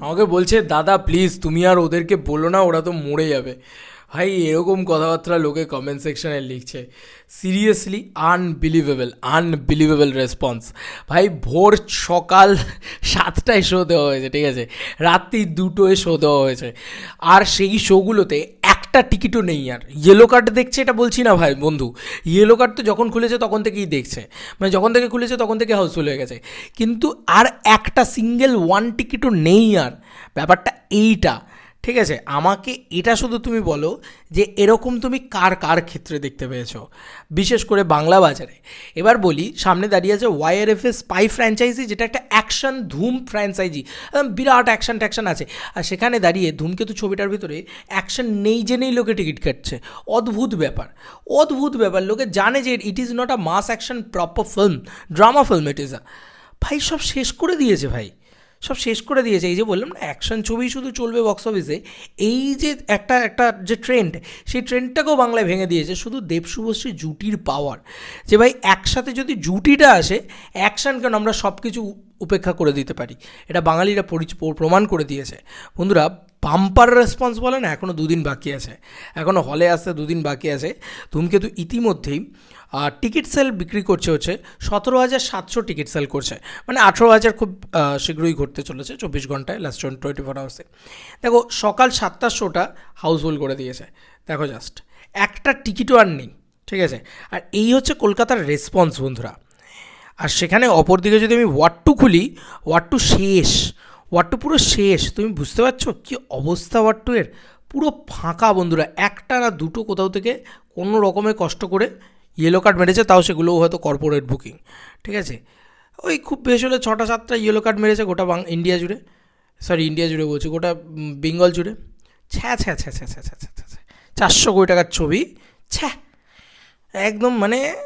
আমাকে বলছে দাদা প্লিজ তুমি আর ওদেরকে বলো না ওরা তো মরে যাবে। ভাই, এরকম কথাবার্তা লোকে কমেন্ট সেকশনে লিখছে। সিরিয়াসলি আনবিলিভেবল আনবিলিভেবল রেসপন্স ভাই, ভোর সকাল সাতটায় শো দেওয়া হয়েছে, ঠিক আছে? রাত্রি দুটোয় শো দেওয়া হয়েছে। আর সেই শোগুলোতে একটা টিকিটও নেই আর। ইয়েলো কার্ড দেখছে এটা বলছি না ভাই, বন্ধু। ইয়েলো কার্ড তো যখন খুলেছে তখন থেকেই দেখছে। মানে যখন থেকে খুলেছে তখন থেকে হাউসফুল হয়ে গেছে। কিন্তু আর একটা সিঙ্গেল ওয়ান টিকিটও নেই আর। ব্যাপারটা এইটা। ঠিক আছে? আমাকে এটা শুধু তুমি বলো যে এরকম তুমি কার কার ক্ষেত্রে দেখতে পেয়েছ? বিশেষ করে বাংলা বাজারে। এবার বলি, সামনে দাঁড়িয়ে আছে এ স্পাই ফ্র্যাঞ্চাইজি, যেটা একটা অ্যাকশন ধুম ফ্র্যাঞ্চাইজি। বিরাট অ্যাকশন ট্যাকশন আছে। আর সেখানে দাঁড়িয়ে ধূমকেতু ছবিটার ভিতরে অ্যাকশন নেই জেনেই লোকে টিকিট কাটছে। অদ্ভুত ব্যাপার। অদ্ভুত ব্যাপার। লোকে জানে যে it is not a mass action proper film drama film it is a ভাই, সব শেষ করে দিয়েছে ভাই। সব শেষ করে দিয়েছে। এই যে বললাম না অ্যাকশন ছবি শুধু চলবে বক্স অফিসে এই যে একটা একটা যে ট্রেন্ড সেই ট্রেন্ডটাকেও বাংলায় ভেঙে দিয়েছে। শুধু দেব শুভশ্রী জুটির পাওয়ার যে ভাই, একসাথে যদি জুটিটা আসে অ্যাকশন কেন আমরা সব কিছু উপেক্ষা করে দিতে পারি? এটা বাঙালিরা প্রমাণ করে দিয়েছে। বন্ধুরা বাম্পার রেসপন্স বলে না এখনও দুদিন বাকি আছে। এখনও হলে আসতে দুদিন বাকি আছে। ধূমকেতু ইতিমধ্যেই টিকিট সেল বিক্রি করছে হচ্ছে সতেরো হাজার সাতশো টিকিট সেল করছে। মানে আঠেরো হাজার খুব শীঘ্রই ঘটতে চলেছে, চব্বিশ ঘন্টায় লাস্ট টোয়েন্টি ফোর আওয়ার্সে দেখো, সকাল সাতটার শোটা হাউসফুল করে দিয়েছে। দেখো জাস্ট একটা টিকিটও আর নেই, ঠিক আছে? আর এই হচ্ছে কলকাতার রেসপন্স বন্ধুরা। আর সেখানে অপরদিকে যদি আমি ওয়ার্ড টু খুলি ওয়ার্ড টু শেষ ওয়ার্ড টু পুরো শেষ? তুমি বুঝতে পারছ? কি অবস্থা ওয়ার্ড টু এর? পুরো ফাঁকা বন্ধুরা। একটা না দুটো কোথাও থেকে কোনো রকমে কষ্ট করে ইয়েলো কার্ড মেরেছে, তাও সেগুলোও হয়তো কর্পোরেট বুকিং ঠিক আছে? ওই খুব বেশ হলে, ছটা সাতটা ইয়েলো কার্ড মেরেছে গোটা বাং ইন্ডিয়া জুড়ে। সরি ইন্ডিয়া জুড়ে বলছি, গোটা বেঙ্গল জুড়ে। ছ্যা ছ্যা ছ্যা ছ্যা ছ্যা ছ্যা ছ্যা ছ্যা। চারশো কোটি টাকার ছবি। ছ্যা। একদম মানে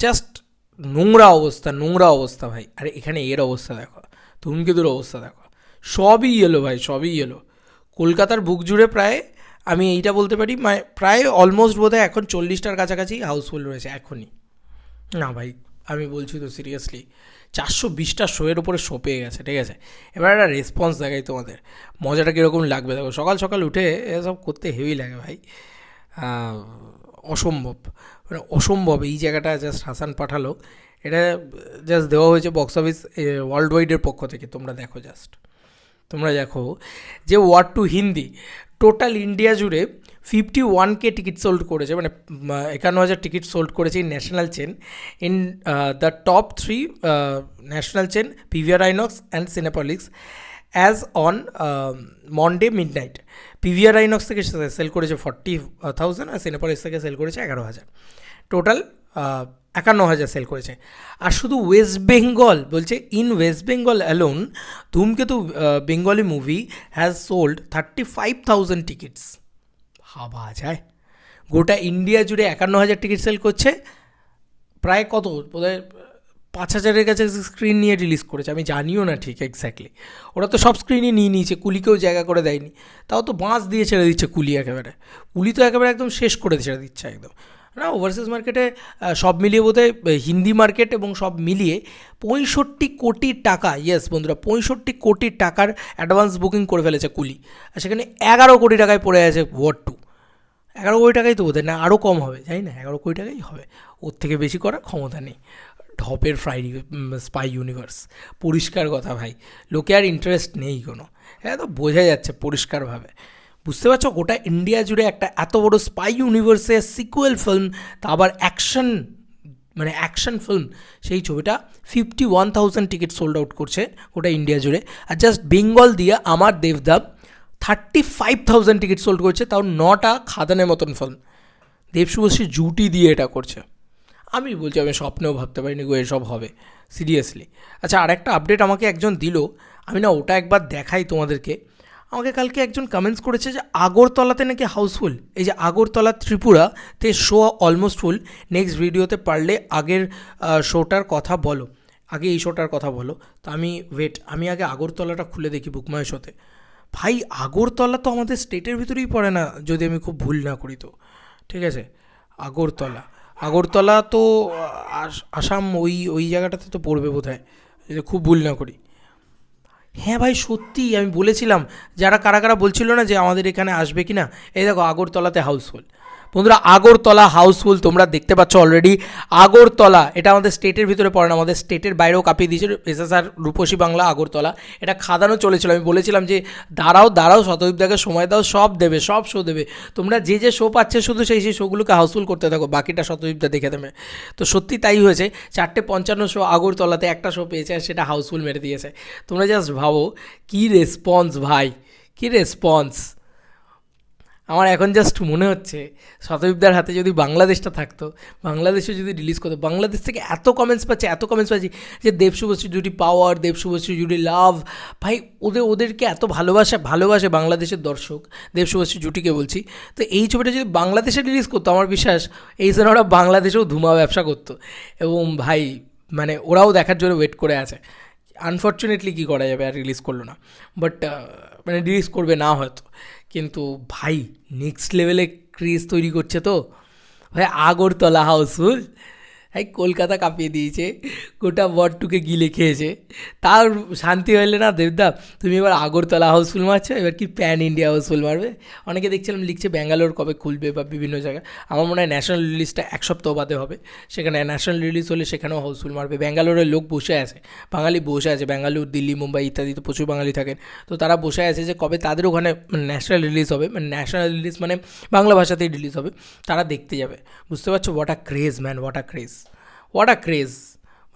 জাস্ট নোংরা অবস্থা নোংরা অবস্থা ভাই। আরে এখানে এর অবস্থা দেখো। ধূমকেতুর অবস্থা দেখো। সবই এলো ভাই, সবই এলো কলকাতার বুক জুড়ে প্রায়, আমি এইটা বলতে পারি মানে প্রায় অলমোস্ট বোধহয় এখন চল্লিশটার কাছাকাছি হাউসফুল রয়েছে, এখনই। না ভাই, আমি বলছি তো সিরিয়াসলি চারশো বিশটা শোয়ের ওপরে শো পেয়ে গেছে, ঠিক আছে? এবার একটা রেসপন্স দেখাই তোমাদের। মজাটা কীরকম লাগবে দেখো, সকাল সকাল উঠে এসব করতে হেভি লাগে ভাই। অসম্ভব। মানে অসম্ভব, এই জায়গাটা জাস্ট হাসান পাঠালো। এটা জাস্ট দেওয়া হয়েছে বক্স অফিস ওয়ার্ল্ড ওয়াইডের পক্ষ থেকে, তোমরা দেখো জাস্ট তোমরা দেখো যে War two Hindi, total India জুড়ে fifty one K ticket sold করেছে মানে একান্ন হাজার টিকিট সোল্ড করেছে in national chain in the top three national chain PVR INOX and Cinepolis as on Monday midnight PVR INOX থেকে sell করেছে forty thousand আর Cinepolis থেকে সেল করেছে এগারো হাজার। টোটাল একান্ন হাজার সেল করেছে। আর শুধু ওয়েস্ট বেঙ্গল বলছে in West Bengal alone Dhumketu Bengali movie has sold thirty five thousand tickets ভাবা যায়। গোটা ইন্ডিয়া জুড়ে একান্ন হাজার টিকিট সেল করছে। প্রায় কত? বোধহয় পাঁচ হাজারের কাছে স্ক্রিন নিয়ে রিলিজ করেছে। আমি জানিও না ঠিক এক্স্যাক্টলি ওরা তো সব স্ক্রিনই নিয়ে নিয়েছে, কুলিকেও জায়গা করে দেয়নি। তাও তো বাঁশ দিয়ে ছেড়ে দিচ্ছে কুলি একেবারে। কুলি তো একেবারে একদম শেষ করে ছেড়ে দিচ্ছে একদম। না ওভারসিজ মার্কেটে সব মিলিয়ে আহ, হিন্দি মার্কেট এবং সব মিলিয়ে পঁয়ষট্টি কোটি টাকা ইয়েস বন্ধুরা পঁয়ষট্টি কোটি টাকার অ্যাডভান্স বুকিং করে ফেলেছে কুলি। আর সেখানে এগারো কোটি টাকায় পড়ে আছে ওয়ার্ড টু এগারো কোটি টাকাই তো বোধহয় না আরও কম হবে জানি না এগারো কোটি টাকাই হবে। ওর থেকে বেশি করার ক্ষমতা নেই। ঢপের ফ্রাই স্পাই ইউনিভার্স পরিষ্কার কথা ভাই লোকে আর ইন্টারেস্ট নেই কোনো। হ্যাঁ তো বোঝা যাচ্ছে পরিষ্কারভাবে। বুঝতে পারছ? গোটা ইন্ডিয়া জুড়ে একটা এত বড় স্পাই ইউনিভার্সের সিকুয়েল ফিল্ম তা আবার অ্যাকশন মানে অ্যাকশন ফিল্ম সেই ছবিটা fifty one thousand ticket sold out করছে গোটা ইন্ডিয়া জুড়ে। আর জাস্ট বেঙ্গল দিয়ে আমার দেবদাব thirty five thousand ticket sold করছে, তাও নটা খাদানের মতন ফিল্ম দেবশুভশ্রী জুটি দিয়ে এটা করছে। আমি বলছি, আমি স্বপ্নেও ভাবতে পারিনি গো এসব হবে সিরিয়াসলি আচ্ছা আরেকটা আপডেট আমাকে একজন দিল, আমি না ওটা একবার দেখাই তোমাদেরকে। আমাকে কালকে একজন কমেন্টস করেছে যে আগরতলাতে নাকি হাউসফুল এই যে আগরতলা ত্রিপুরাতে শো অলমোস্ট ফুল নেক্সট ভিডিওতে পারলে আগের শোটার কথা বলো। আগে এই শোটার কথা বলো। তো আমি ওয়েট আমি আগে আগরতলাটা খুলে দেখি বুকমায় শোতে ভাই, আগরতলা তো আমাদের স্টেটের ভিতরেই পড়ে না, যদি আমি খুব ভুল না করি তো। ঠিক আছে? আগরতলা। আগরতলা তো আস- আসাম ওই ওই জায়গাটাতে তো পড়বে বোধ হয় যদি খুব ভুল না করি। হ্যাঁ ভাই সত্যি আমি বলেছিলাম, যারা কারা কারা বলছিল না যে আমাদের এখানে আসবে কি না এই দেখো, আগরতলাতে হাউসফুল বন্ধুরা, আগরতলা হাউসফুল, তোমরা দেখতে পাচ্ছ অলরেডি আগরতলা, এটা আমাদের স্টেটের ভিতরে পড়ে না, আমাদের স্টেটের বাইরেও কাঁপিয়ে দিয়েছে এসএসআর রূপসী বাংলা আগরতলা। এটা খাদানো চলেছিল, আমি বলেছিলাম যে দাঁড়াও দাঁড়াও শতদীপদাকে সময় দাও, সব দেবে, সব শো দেবে। তোমরা যে যে শো পাচ্ছে শুধু সেই সেই শোগুলোকে হাউসফুল করতে থাকো, বাকিটা শতদীপদা দেখে দেবে। তো সত্যি তাই হয়েছে, চারটে পঞ্চান্ন শো আগরতলাতে একটা শো পেয়েছে আর সেটা হাউসফুল মেরে দিয়েছে। তোমরা জাস্ট ভাবো, কী রেসপন্স ভাই, কী রেসপন্স আমার এখন জাস্ট মনে হচ্ছে শতদীপদার হাতে যদি বাংলাদেশটা থাকতো বাংলাদেশে যদি রিলিজ করতো, বাংলাদেশ থেকে এত কমেন্টস পাচ্ছে, এত কমেন্টস পাচ্ছি যে দেব শুভশ্রী জুটি পাওয়ার দেব শুভশ্রী জুটি লাভ ভাই ওদের, ওদেরকে এত ভালোবাসা, ভালোবাসে বাংলাদেশের দর্শক, দেব শুভশ্রী জুটিকে বলছি। তো এই ছবিটা যদি বাংলাদেশে রিলিজ করতো, আমার বিশ্বাস এই সিনেমাটা বাংলাদেশেও ধুমা ব্যবসা করতো। এবং ভাই মানে ওরাও দেখার জন্য ওয়েট করে আছে। আনফর্চুনেটলি কী করা যাবে আর রিলিজ করল না। বাট মানে রিলিজ করবে না হয়তো। কিন্তু ভাই নেক্সট লেভেলে ক্রেজ তৈরি করছে তো। ভাই আগরতলা হাউসফুল ভাই কলকাতা কাঁপিয়ে দিয়েছে, গোটা বটটুকে গিলে খেয়েছে। তার শান্তি হইলে না দেবদা, তুমি এবার আগরতলা হাউসফুল মারছো, এবার কি প্যান ইন্ডিয়া হাউসফুল মারবে? অনেকে দেখছিলাম লিখছে ব্যাঙ্গালোর কবে খুলবে বা বিভিন্ন জায়গায়। আমার মনে হয় ন্যাশনাল রিলিজটা এক সপ্তাহ বাদে হবে। সেখানে ন্যাশনাল রিলিজ হলে সেখানেও হাউসফুল মারবে। ব্যাঙ্গালোরের লোক বসে আছে, বাঙালি বসে আছে, ব্যাঙ্গালোর, দিল্লি, মুম্বাই ইত্যাদিতে প্রচুর বাঙালি থাকেন। তো তারা বসে আছে যে কবে তাদের ওখানে ন্যাশনাল রিলিজ হবে মানে ন্যাশনাল রিলিজ মানে বাংলা ভাষাতেই রিলিজ হবে, তারা দেখতে যাবে। বুঝতে পারছ? What a craze man what a craze what a craze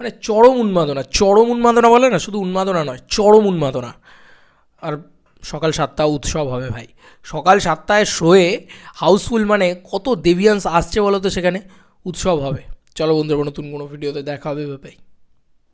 মানে চরম উন্মাদনা। চরম উন্মাদনা বলে না, শুধু উন্মাদনা নয়, চরম উন্মাদনা। আর সকাল সাতটা উৎসব হবে ভাই। সকাল সাতটায় শোয়ে হাউসফুল মানে কত দেভিয়ান্স আসছে বলো তো সেখানে? উৎসব হবে। চলো বন্ধুরা, নতুন কোনো ভিডিওতে দেখা হবে ভাই